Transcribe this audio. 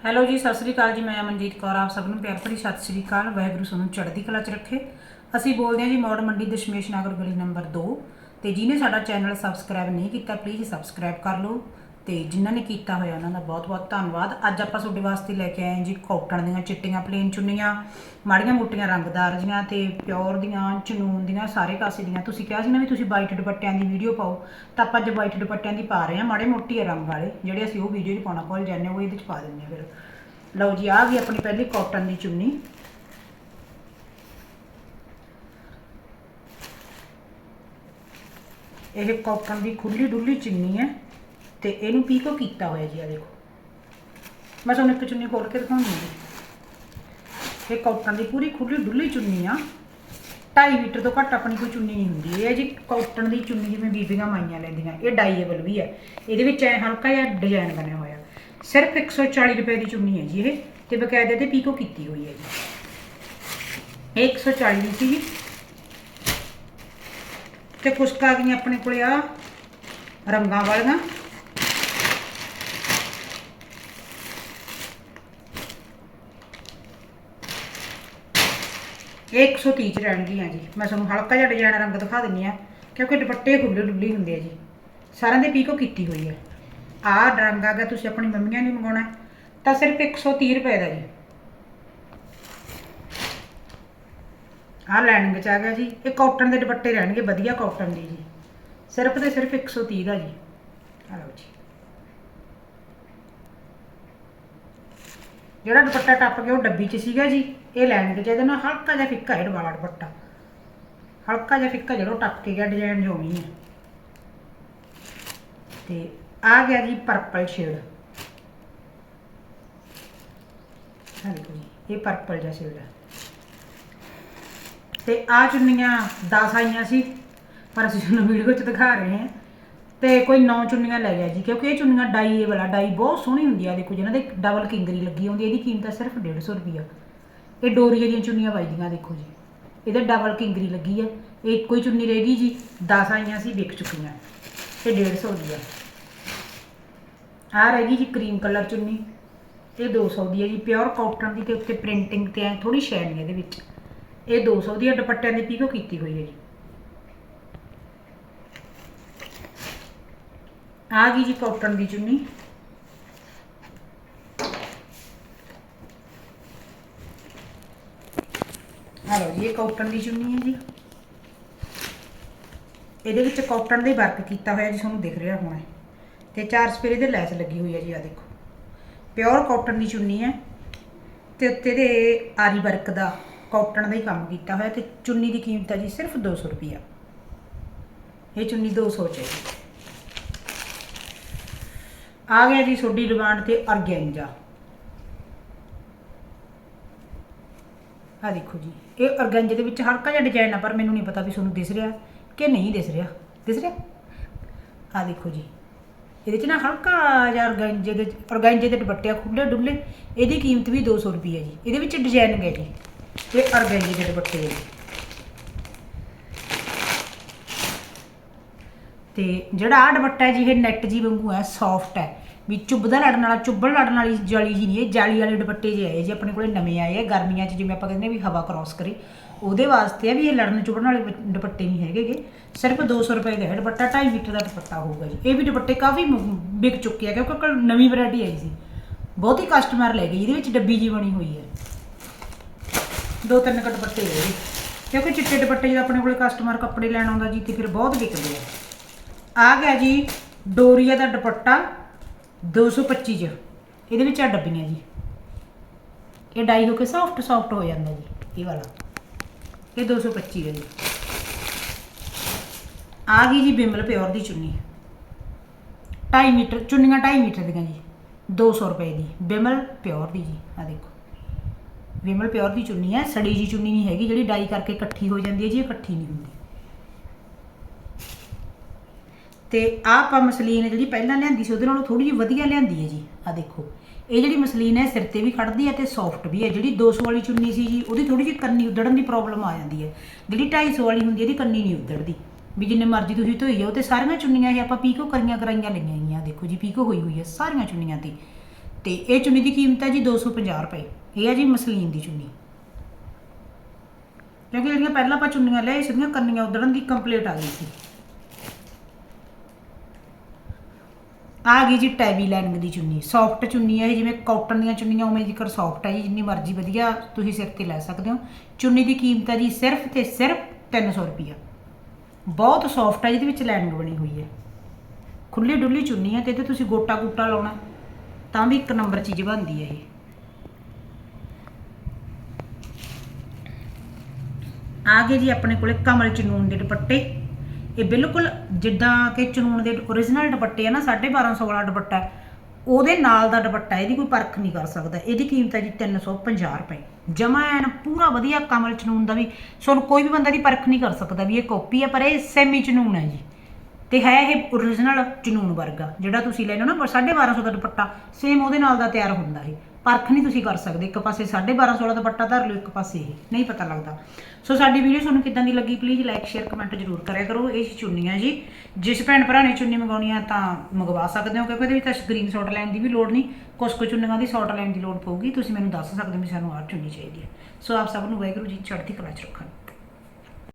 Hello ਜੀ, ਸਤਿ ਸ੍ਰੀ ਅਕਾਲ ਜੀ। ਮੈਂ ਅਮਨਜੀਤ ਕੌਰ, ਆਪ ਸਭ ਨੂੰ ਪਿਆਰ ਭਰੀ ਸਤਿ ਸ੍ਰੀ ਅਕਾਲ। ਵਾਹਿਗੁਰੂ ਸਾਨੂੰ ਚੜ੍ਹਦੀ ਕਲਾ 'ਚ ਰੱਖੇ। ਅਸੀਂ ਬੋਲਦੇ ਹਾਂ ਜੀ ਮੌੜ ਮੰਡੀ ਦਸ਼ਮੇਸ਼ ਨਗਰ ਗਲੀ ਨੰਬਰ 2 ਤੇ ਜਿਹਨੇ ਸਾਡਾ ਚੈਨਲ ਸਬਸਕ੍ਰਾਈਬ ਨਹੀਂ ਕੀਤਾ ਪਲੀਜ਼ ਸਬਸਕ੍ਰਾਈਬ ਕਰ ਲਓ। ਤੇ ਜਿਨ੍ਹਾਂ ਨੇ ਕੀਤਾ ਹੋਇਆ ਉਹਨਾਂ ਦਾ ਬਹੁਤ-ਬਹੁਤ ਧੰਨਵਾਦ। ਅੱਜ ਆਪਾਂ ਤੁਹਾਡੇ ਵਾਸਤੇ ਲੈ ਕੇ ਆਏ ਹਾਂ ਜੀ ਕੋਟਨ ਦੀਆਂ ਚਿੱਟੀਆਂ ਪਲੇਨ ਚੁੰਨੀਆਂ, ਮਾੜੀਆਂ ਮੋਟੀਆਂ ਰੰਗਦਾਰ ਜੀਆਂ ਤੇ ਪਿਓਰ ਦੀਆਂ, ਚਨੂਨ ਦੀਆਂ, ਸਾਰੇ ਕਾਸੇ ਦੀਆਂ। ਤੁਸੀਂ ਕਿਹਾ ਸੀ ਨਾ ਵੀ ਤੁਸੀਂ ਵਾਈਟ ਦੁਪੱਟਿਆਂ ਦੀ ਵੀਡੀਓ ਪਾਓ, ਤਾਂ ਆਪਾਂ ਅੱਜ ਵਾਈਟ ਦੁਪੱਟਿਆਂ ਦੀ ਪਾ ਰਹੇ ਹਾਂ, ਮਾੜੇ ਮੋਟੀ ਰੰਗ ਵਾਲੇ, ਜਿਹੜੇ ਅਸੀਂ ਉਹ ਵੀਡੀਓ 'ਚ ਪਾਉਣਾ ਭੁੱਲ ਜਾਂਦੇ ਹਾਂ, ਉਹ ਇਹਦੇ 'ਚ ਪਾ ਦਿੰਦੇ ਹਾਂ ਫਿਰ। ਲਓ ਜੀ ਆ ਗਈ ਆਪਣੀ ਪਹਿਲੀ ਕੋਟਨ ਦੀ ਚੁੰਨੀ। ਇਹ ਕੋਟਨ ਦੀ ਖੁੱਲੀ ਡੁੱਲੀ ਚੁੰਨੀ ਹੈ। ਤੇ ਇਹਨੂੰ ਪੀਕੋ ਕੀਤਾ ਹੋਇਆ ਜੀ ਆ ਦੇਖੋ। ਮੈਂ ਤੁਹਾਨੂੰ ਇੱਕ ਚੁੰਨੀ ਖੋਲ ਕੇ ਦਿਖਾਉਂਦੀ ਹਾਂ ਜੀ। ਇਹ ਕਾਟਨ ਦੀ ਪੂਰੀ ਖੁੱਲੀ ਡੁੱਲੀ ਚੁੰਨੀ ਆ। 2.5 ਮੀਟਰ ਤੋਂ ਘੱਟ ਆਪਣੀ ਕੋਈ ਚੁੰਨੀ ਨਹੀਂ ਹੁੰਦੀ। ਇਹ ਜੀ ਕਾਟਨ ਦੀ ਚੁੰਨੀ ਜਿਵੇਂ ਬੀਬੀਆਂ ਮਾਈਆਂ ਲੈਂਦੀਆਂ। ਇਹ ਡਾਈਏਬਲ ਵੀ ਹੈ। ਇਹਦੇ ਵਿੱਚ ਐ ਹਲਕਾ ਜਿਹਾ ਡਿਜ਼ਾਈਨ ਬਣਿਆ ਹੋਇਆ। ਸਿਰਫ 140 ਰੁਪਏ ਦੀ ਚੁੰਨੀ ਹੈ ਜੀ ਇਹ। ਤੇ ਬਕਾਇਦਾ ਤੇ ਪੀਕੋ ਕੀਤੀ ਹੋਈ ਹੈ ਜੀ। ਇਹ 140 ਦੀ ਸੀ ਤੇ ਕੁਛ ਕੁ ਗਈਆਂ ਆਪਣੇ ਕੋਲੇ ਆ ਰੰਗਾਂ ਵਾਲੀਆਂ। ਇਹ 130 ਚ ਰਹਿਣਗੀਆਂ ਜੀ। ਮੈਂ ਤੁਹਾਨੂੰ ਹਲਕਾ ਜਿਹਾ ਡਿਜ਼ਾਈਨ ਰੰਗ ਦਿਖਾ ਦਿੰਨੀ ਆ ਕਿਉਂਕਿ ਦੁਪੱਟੇ ਖੁੱਲੇ ਡੁੱਲੇ ਹੁੰਦੇ ਆ ਜੀ। ਸਾਰਿਆਂ ਦੇ ਪੀਕੋ ਕੀਤੀ ਹੋਈ ਹੈ ਆਹ ਰੰਗ ਆ ਗਿਆ ਤੁਸੀਂ ਆਪਣੀ ਮੰਮੀਆਂ ਨੂੰ ਮੰਗਾਉਣਾ, ਤਾਂ ਸਿਰਫ 130 ਰੁਪਏ ਦਾ ਜੀ। ਆਹ ਲੈਣ ਚ ਆ ਗਿਆ ਜੀ। ਇਹ ਕਾਟਨ ਦੇ ਦੁਪੱਟੇ ਰਹਿਣਗੇ, ਵਧੀਆ ਕਾਟਨ ਦੇ ਜੀ। ਸਿਰਫ ਤੇ ਸਿਰਫ 130 ਦਾ ਜੀ। ਆ ਲਓ ਜੀ। ਜਿਹੜਾ ਦੁਪੱਟਾ ਟੱਪ ਗਿਆ ਉਹ ਡੱਬੀ 'ਚ ਸੀਗਾ ਜੀ, ਇਹ ਲਾਈਨਿੰਗ 'ਚ ਇਹਦੇ ਨਾਲ ਹਲਕਾ ਜਿਹਾ ਫਿੱਕਾ ਹੈ ਵਾਲਾ ਦੁਪੱਟਾ। ਹਲਕਾ ਜਿਹਾ ਫਿੱਕਾ ਜਿਹੜਾ ਟੱਪ ਕੇ ਗਿਆ ਡਿਜ਼ਾਈਨ ਜੋ ਨਹੀਂ ਹੈ। ਤੇ ਆ ਗਿਆ ਜੀ ਪਰਪਲ ਸ਼ੇਡ ਹਾਂ ਦੇਖੋ ਜੀ, ਇਹ ਪਰਪਲ ਜਿਹਾ ਸ਼ੇਡ ਹੈ ਤੇ ਆ ਚੁੰਨੀਆਂ 10 ਆਈਆਂ ਸੀ, ਪਰ ਅਸੀਂ ਤੁਹਾਨੂੰ ਵੀਡੀਓ 'ਚ ਦਿਖਾ ਰਹੇ ਹਾਂ। ਤੇ ਕੋਈ 9 ਚੁੰਨੀਆਂ ਲੈ ਗਿਆ ਜੀ, ਕਿਉਂਕਿ ਇਹ ਚੁੰਨੀਆਂ ਡਾਈ, ਇਹ ਵਾਲਾ ਡਾਈ ਬਹੁਤ ਸੋਹਣੀ ਹੁੰਦੀ ਆ, ਦੇਖੋ ਜਿਹਨਾਂ ਦੇ ਡਬਲ ਕਿੰਗਰੀ ਲੱਗੀ ਹੁੰਦੀ ਇਹਦੀ ਕੀਮਤ ਹੈ ਸਿਰਫ 150 ਰੁਪਿਆ ਇਹ ਡੋਰੀਏ ਦੀਆਂ ਚੁੰਨੀਆਂ ਵੱਜਦੀਆਂ, ਦੇਖੋ ਜੀ। ਇਹਦੇ ਡਬਲ ਕਿੰਗਰੀ ਲੱਗੀ ਹੈ ਇਹ ਇੱਕੋ ਹੀ ਚੁੰਨੀ ਰਹਿ ਗਈ ਜੀ 10 ਆਈਆਂ ਸੀ, ਵਿਕ ਚੁੱਕੀਆਂ। ਤੇ 150 ਦੀ ਆ। ਆ ਰਹਿ ਗਈ ਜੀ ਕਰੀਮ ਕਲਰ ਚੁੰਨੀ। ਇਹ 200 ਦੀ ਹੈ ਜੀ, ਪਿਓਰ ਕਾਟਨ ਦੀ ਤੇ ਉੱਤੇ ਪ੍ਰਿੰਟਿੰਗ ਤੇ ਐ ਥੋੜੀ ਸ਼ਾਈਨ ਇਹਦੇ ਵਿੱਚ। ਇਹ 200 ਦੀ ਹੈ ਦੁਪੱਟਿਆਂ ਦੀ ਪੀਕੋ ਕੀਤੀ ਹੋਈ ਹੈ ਜੀ। ਆ ਗਈ ਜੀ ਕਾਟਨ ਦੀ ਚੁੰਨੀ। ਆ ਲਓ ਜੀ, ਇਹ ਕਾਟਨ ਦੀ ਚੁੰਨੀ ਹੈ ਜੀ। ਇਹਦੇ ਵਿੱਚ ਕਾਟਨ ਦਾ ਹੀ ਵਰਕ ਕੀਤਾ ਹੋਇਆ ਜੀ, ਤੁਹਾਨੂੰ ਦਿਖ ਰਿਹਾ ਹੋਣਾ। ਤੇ ਚਾਰ ਸਪੇਰੇ ਦੇ ਲੈਸ ਲੱਗੀ ਹੋਈ ਹੈ ਜੀ ਆ ਦੇਖੋ। ਪਿਓਰ ਕਾਟਨ ਦੀ ਚੁੰਨੀ ਹੈ ਤੇ ਉੱਤੇ ਦੇ ਆਰੀ ਵਰਕ ਦਾ ਕਾਟਨ ਦਾ ਹੀ ਕੰਮ ਕੀਤਾ ਹੋਇਆ ਤੇ ਚੁੰਨੀ ਦੀ ਕੀਮਤ ਹੈ ਜੀ ਸਿਰਫ 200 ਰੁਪਿਆ ਇਹ ਚੁੰਨੀ 200 ਚ ਹੈ ਜੀ। ਆ ਗਿਆ ਜੀ ਤੁਹਾਡੀ ਡਿਮਾਂਡ ਤੇ ਅਰਗੈਂਜਾ ਆ ਦੇਖੋ ਜੀ, ਇਹ ਅਰਗੈਂਜੇ ਦੇ ਵਿੱਚ ਹਲਕਾ ਜਿਹਾ ਡਿਜ਼ਾਈਨ ਆ, ਪਰ ਮੈਨੂੰ ਨਹੀਂ ਪਤਾ ਵੀ ਤੁਹਾਨੂੰ ਦਿਸ ਰਿਹਾ ਕਿ ਨਹੀਂ ਦਿਸ ਰਿਹਾ। ਦਿਸ ਰਿਹਾ? ਆ ਦੇਖੋ ਜੀ, ਇਹਦੇ ਚ ਨਾ ਹਲਕਾ ਜਿਹਾ ਅਰਗੈਂਜੇ ਦੇ ਅਰਗੈਂਜੇ ਦੇ ਦੁਪੱਟੇ ਆ ਖੁੱਲੇ ਡੁੱਲੇ ਇਹਦੀ ਕੀਮਤ ਵੀ 200 ਰੁਪਏ ਹੈ ਜੀ। ਇਹਦੇ ਵਿੱਚ ਡਿਜ਼ਾਈਨ ਹੈ ਜੀ ਤੇ ਅਰਗੈਂਜੇ ਦੇ ਦੁਪੱਟੇ ਹੈ ਤੇ ਜਿਹੜਾ ਆ ਦੁਪੱਟਾ ਹੈ ਜੀ, ਇਹ ਨੈਟ ਜੀ ਵਾਂਗੂ ਹੈ ਸੌਫਟ ਹੈ। ਵੀ ਚੁੱਭਦਾ ਲੜਨ ਵਾਲਾ, ਚੁੱਭਣ ਲੜਨ ਵਾਲੀ ਜਾਲੀ ਜੀ ਨਹੀਂ ਇਹ ਜਾਲੀ ਵਾਲੇ ਦੁਪੱਟੇ ਜੇ ਆਏ ਜੀ, ਆਪਣੇ ਕੋਲੇ ਨਵੇਂ ਆਏ ਆ, ਗਰਮੀਆਂ 'ਚ ਜਿਵੇਂ ਆਪਾਂ ਕਹਿੰਦੇ ਵੀ ਹਵਾ ਕ੍ਰਾਸ ਕਰੇ। ਉਹਦੇ ਵਾਸਤੇ ਆ ਵੀ ਇਹ ਲੜਨ ਚੁੱਭਣ ਵਾਲੇ ਦੁਪੱਟੇ ਨਹੀਂ ਹੈਗੇਗੇ ਸਿਰਫ 200 ਰੁਪਏ ਦਾ ਹੈ ਦੁਪੱਟਾ 2.5 ਮੀਟਰ ਦਾ ਦੁਪੱਟਾ ਹੋਊਗਾ ਜੀ। ਇਹ ਵੀ ਦੁਪੱਟੇ ਕਾਫੀ ਮ- ਵਿਕ ਚੁੱਕੇ ਆ, ਕਿਉਂਕਿ ਨਵੀਂ ਵੈਰਾਈਟੀ ਆਈ ਸੀ। ਬਹੁਤੀ ਕਸਟਮਰ ਲੈ ਗਈ, ਇਹਦੇ ਵਿੱਚ ਡੱਬੀ ਜੀ ਬਣੀ ਹੋਈ ਹੈ। ਦੋ ਤਿੰਨ ਕੁ ਦੁਪੱਟੇ ਹੈ ਇਹਦੇ ਕਿਉਂਕਿ ਚਿੱਟੇ ਦੁਪੱਟੇ ਜਦੋਂ ਆਪਣੇ ਕੋਲੇ ਕਸਟਮਰ ਕੱਪੜੇ ਲੈਣ ਆਉਂਦਾ ਜੀ, ਤੇ ਫਿਰ ਬਹੁਤ ਵਿਕਦੇ ਆ। ਆ ਗਿਆ ਜੀ ਡੋਰੀਆ ਦਾ ਦੁਪੱਟਾ 225 ਚ। ਇਹਦੇ ਵਿੱਚ ਆ ਡੱਬੀਆਂ ਜੀ। ਇਹ ਡਾਈ ਹੋ ਕੇ ਸੌਫਟ ਸੌਫਟ ਹੋ ਜਾਂਦਾ ਜੀ, ਇਹ ਵਾਲਾ। ਇਹ 225 ਹੈ ਜੀ ਆ ਗਈ ਜੀ ਬਿਮਲ ਪਿਓਰ ਦੀ ਚੁੰਨੀ। 2.5 ਮੀਟਰ, ਚੁੰਨੀਆਂ 2.5 ਮੀਟਰ ਦੀਆਂ ਜੀ। 200 ਰੁਪਏ ਦੀ, ਬਿਮਲ ਪਿਓਰ ਦੀ ਜੀ ਆ ਦੇਖੋ। ਵਿਮਲ ਪਿਓਰ ਦੀ ਚੁੰਨੀ ਹੈ, ਸੜੀ ਜੀ ਚੁੰਨੀ ਨਹੀਂ ਹੈਗੀ, ਜਿਹੜੀ ਡਾਈ ਕਰਕੇ ਇਕੱਠੀ ਹੋ ਜਾਂਦੀ ਹੈ ਜੀ, ਇਹ ਇਕੱਠੀ ਨਹੀਂ ਹੁੰਦੀ। ਤੇ ਆਹ ਆਪਾਂ ਮਸਲੀਨ ਜਿਹੜੀ ਪਹਿਲਾਂ ਲਿਆਂਦੀ ਸੀ, ਉਹਦੇ ਨਾਲੋਂ ਥੋੜੀ ਜਿਹੀ ਵਧੀਆ ਲਿਆਂਦੀ ਹੈ ਜੀ। ਆ ਦੇਖੋ, ਇਹ ਜਿਹੜੀ ਮਸਲੀਨ ਹੈ, ਸਿਰ ਤੇ ਵੀ ਖੜਦੀ ਹੈ ਤੇ ਸੌਫਟ ਵੀ ਹੈ। ਜਿਹੜੀ 200 ਵਾਲੀ ਚੁੰਨੀ ਸੀ ਜੀ, ਉਹਦੀ ਥੋੜੀ ਜਿਹੀ ਕੰਨੀ ਉਧੜਨ ਦੀ ਪ੍ਰੋਬਲਮ ਆ ਜਾਂਦੀ ਹੈ। ਜਿਹੜੀ 250 ਵਾਲੀ ਹੁੰਦੀ ਹੈ, ਇਹਦੀ ਕੰਨੀ ਨਹੀਂ ਉਧੜਦੀ ਵੀ ਜਿੰਨੇ ਮਰਜ਼ੀ ਤੁਸੀਂ ਧੋਈ ਜਾਓ, ਤੇ ਸਾਰੀਆਂ ਚੁੰਨੀਆਂ ਇਹ ਆਪਾਂ ਪੀਕੋ ਕਰੀਆਂ ਕਰਾਈਆਂ ਲਈਆਂ ਗਈਆਂ ਦੇਖੋ ਜੀ, ਪੀਕੋ ਹੋਈ ਹੋਈ ਹੈ ਸਾਰੀਆਂ ਚੁੰਨੀਆਂ ਤੇ। ਤੇ ਇਹ ਚੁੰਨੀ ਦੀ ਕੀਮਤ ਹੈ ਜੀ 250 ਰੁਪਏ। ਇਹ ਹੈ ਜੀ ਮਸਲੀਨ ਦੀ ਚੁੰਨੀ। ਕਿਉਂਕਿ ਜਿਹੜੀਆਂ ਪਹਿਲਾਂ ਆਪਾਂ ਚੁੰਨੀਆਂ ਲਿਆਏ ਸੀਗੀਆਂ ਕੰਨੀਆਂ ਉਧੜਨ ਦੀ ਕੰਪਲੀਟ ਆ ਗਈ ਸੀ। ਆ ਗਈ ਜੀ ਟੈਵੀ ਲਾਈਨਿੰਗ ਦੀ ਚੁੰਨੀ ਸੌਫਟ ਚੁੰਨੀ ਹੈ ਇਹ ਜਿਵੇਂ ਕਾਟਨ ਦੀਆਂ ਚੁੰਨੀਆਂ ਉਵੇਂ ਜਿਕਰ ਸੌਫਟ ਹੈ ਜੀ, ਜਿੰਨੀ ਮਰਜ਼ੀ ਵਧੀਆ ਤੁਸੀਂ ਸਿਰ ਤੇ ਲੈ ਸਕਦੇ ਹੋ। ਚੁੰਨੀ ਦੀ ਕੀਮਤ ਹੈ ਜੀ ਸਿਰਫ ਤੇ ਸਿਰਫ 300 ਰੁਪਈਆ। ਬਹੁਤ ਸੌਫਟ ਹੈ ਜਿਹਦੇ ਵਿੱਚ ਲਾਈਨਿੰਗ ਬਣੀ ਹੋਈ ਹੈ। ਖੁੱਲੀ ਡੁੱਲੀ ਚੁੰਨੀ ਹੈ ਤੇ ਇਹਦੇ ਤੁਸੀਂ ਗੋਟਾ ਗੂਟਾ ਲਾਉਣਾ, ਤਾਂ ਵੀ ਇੱਕ ਨੰਬਰ ਚੀਜ਼ ਬਣਦੀ ਹੈ ਇਹ। ਆ ਗਏ ਜੀ ਆਪਣੇ ਕੋਲੇ ਕਮਲ ਚਨੂਨ ਦੇ ਦੁਪੱਟੇ। ਇਹ ਬਿਲਕੁਲ ਜਿੱਦਾਂ ਕਿ ਚਨੂਨ ਦੇ origignal ਦੁਪੱਟੇ ਆ ਨਾ 1250 ਵਾਲਾ ਦੁਪੱਟਾ ਉਹਦੇ ਨਾਲ ਦਾ ਦੁਪੱਟਾ ਇਹਦੀ ਕੋਈ ਪਰਖ ਨਹੀਂ ਕਰ ਸਕਦਾ। ਇਹਦੀ ਕੀਮਤ ਹੈ ਜੀ 350 ਰੁਪਏ। ਜਮਾ ਐਨ ਪੂਰਾ ਵਧੀਆ ਕਮਲ ਚਨੂਨ ਦਾ ਵੀ ਤੁਹਾਨੂੰ ਕੋਈ ਵੀ ਬੰਦਾ ਦੀ ਪਰਖ ਨਹੀਂ ਕਰ ਸਕਦਾ ਵੀ ਇਹ ਕਾਪੀ ਹੈ, ਪਰ ਇਹ ਸੈਮੀ ਚਨੂਨ ਹੈ ਜੀ। ਤੇ ਹੈ ਇਹ origignal ਚਨੂਨ ਵਰਗਾ, ਜਿਹੜਾ ਤੁਸੀਂ ਲੈਣਾ ਨਾ 1250 ਦਾ ਦੁਪੱਟਾ ਸੇਮ ਉਹਦੇ ਨਾਲ ਦਾ ਤਿਆਰ ਹੁੰਦਾ ਇਹ। ਪਰਖ ਨਹੀਂ ਤੁਸੀਂ ਕਰ ਸਕਦੇ, ਇੱਕ ਪਾਸੇ 1250 ਦਾ ਦੁਪੱਟਾ ਧਰ ਲਓ, ਇੱਕ ਪਾਸੇ ਇਹ, ਨਹੀਂ ਪਤਾ ਲੱਗਦਾ। ਸੋ ਸਾਡੀ ਵੀਡੀਓ ਤੁਹਾਨੂੰ ਕਿੱਦਾਂ ਦੀ ਲੱਗੀ ਪਲੀਜ਼ ਲਾਈਕ ਸ਼ੇਅਰ ਕਮੈਂਟ ਜ਼ਰੂਰ ਕਰਿਆ ਕਰੋ। ਇਹ ਚੁੰਨੀਆਂ ਜੀ। ਜਿਸ ਭੈਣ ਭਰਾ ਨੇ ਚੁੰਨੀ ਮੰਗਾਉਣੀ ਆ ਤਾਂ ਮੰਗਵਾ ਸਕਦੇ ਹੋ, ਕਿਉਂਕਿ ਇਹਦੇ ਵਿੱਚ ਤਾਂ ਸਕਰੀਨਸ਼ਾਟ ਲੈਣ ਦੀ ਵੀ ਲੋੜ ਨਹੀਂ। ਕੁਝ ਕੁ ਚੁੰਨੀਆਂ ਦੀ ਸ਼ਾਟ ਲੈਣ ਦੀ ਲੋੜ ਪਊਗੀ। ਤੁਸੀਂ ਮੈਨੂੰ ਦੱਸ ਸਕਦੇ ਹੋ ਵੀ ਸਾਨੂੰ ਆਹ ਚੁੰਨੀ ਚਾਹੀਦੀ ਹੈ। ਸੋ ਆਪ ਸਭ ਨੂੰ ਵਾਹਿਗੁਰੂ ਜੀ, ਚੜ੍ਹਦੀ ਕਲਾ ਚ ਰੱਖਣ।